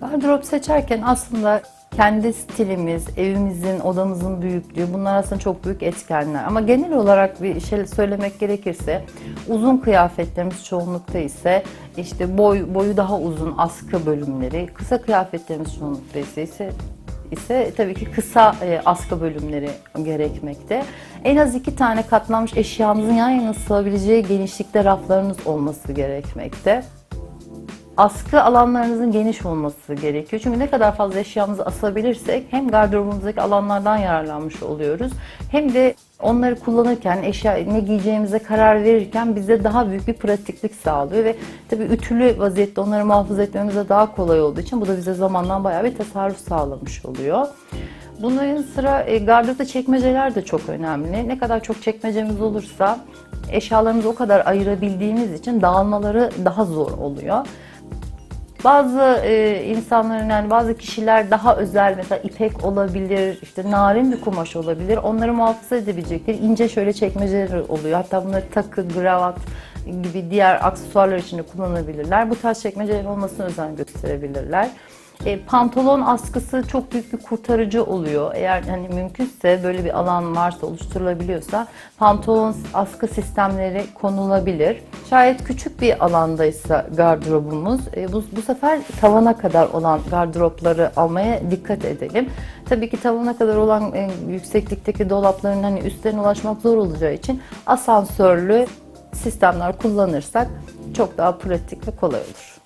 Gardırop seçerken aslında kendi stilimiz, evimizin, odamızın büyüklüğü bunlar aslında çok büyük etkenler. Ama genel olarak bir şey söylemek gerekirse uzun kıyafetlerimiz çoğunlukta ise işte boy boyu daha uzun askı bölümleri, kısa kıyafetlerimiz çoğunlukta ise ise ise tabii ki kısa e, askı bölümleri gerekmekte. En az iki tane katlanmış eşyanızın yan yana sığabileceği genişlikte raflarınız olması gerekmekte askı alanlarınızın geniş olması gerekiyor. Çünkü ne kadar fazla eşyamızı asabilirsek hem gardırobumuzdaki alanlardan yararlanmış oluyoruz hem de onları kullanırken, eşya ne giyeceğimize karar verirken bize daha büyük bir pratiklik sağlıyor ve tabii ütülü vaziyette onları muhafaza etmemize daha kolay olduğu için bu da bize zamandan bayağı bir tasarruf sağlamış oluyor. Yanı sıra e, gardıropta çekmeceler de çok önemli. Ne kadar çok çekmecemiz olursa eşyalarımızı o kadar ayırabildiğimiz için dağılmaları daha zor oluyor. Bazı e, insanların yani bazı kişiler daha özel mesela ipek olabilir, işte narin bir kumaş olabilir. Onları muhafaza edebilecekleri ince şöyle çekmeceler oluyor. Hatta bunları takı, gravat gibi diğer aksesuarlar için de kullanabilirler. Bu tarz çekmecelerin olmasına özen gösterebilirler. E, pantolon askısı çok büyük bir kurtarıcı oluyor. Eğer hani mümkünse böyle bir alan varsa oluşturulabiliyorsa pantolon askı sistemleri konulabilir. Şayet küçük bir alandaysa gardırobumuz e, bu, bu sefer tavana kadar olan gardıropları almaya dikkat edelim. Tabii ki tavana kadar olan e, yükseklikteki dolapların hani üstlerine ulaşmak zor olacağı için asansörlü sistemler kullanırsak çok daha pratik ve kolay olur.